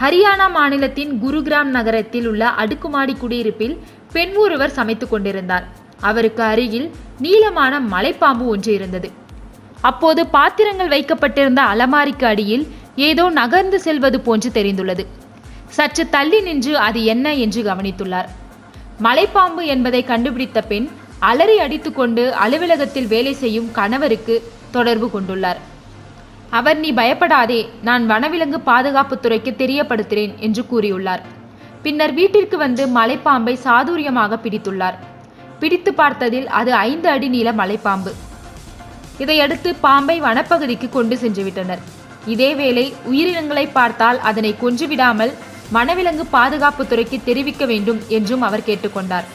ஹரியானா மாநிலத்தின் குருகிராம் நகரத்தில் உள்ள அடுக்குமாடி குடியிருப்பில் பெண் ஒருவர் சமைத்துக் கொண்டிருந்தார். அவருக்கு அருகில் நீளமான மலைப்பாம்பு ஒன்று இருந்தது. அப்போது பாத்திரங்கள் வைக்கப்பட்டிருந்த அலமாரிக்கு அடியில் ஏதோ நகர்ந்து செல்வது போன்று தெரிந்துள்ளது. சற்று தள்ளி நின்று அது என்ன என்று கவனித்துள்ளார். மலைப்பாம்பு என்பதை கண்டுபிடித்த பெண் அலறி அடித்துக்கொண்டு அலுவலகத்தில் வேலை செய்யும் கணவருக்கு தொடர்பு கொண்டுள்ளார். அவர் நீ பயப்படாதே நான் வனவிலங்கு பாதுகாப்புத்துறைக்கு தெரியப்படுத்துகிறேன் என்று கூறியுள்ளார். பின்னர் வீட்டிற்கு வந்து மலைப்பாம்பை சாதுரியமாக பிடித்துள்ளார். பிடித்து பார்த்ததில் அது ஐந்து அடி நீள மலைப்பாம்பு. இதையடுத்து பாம்பை வனப்பகுதிக்கு கொண்டு சென்று விட்டனர். இதேவேளை உயிரினங்களை பார்த்தால் அதனை கொன்றுவிடாமல் வனவிலங்கு பாதுகாப்புத்துறைக்கு தெரிவிக்க வேண்டும் என்றும் அவர் கேட்டுக்கொண்டார்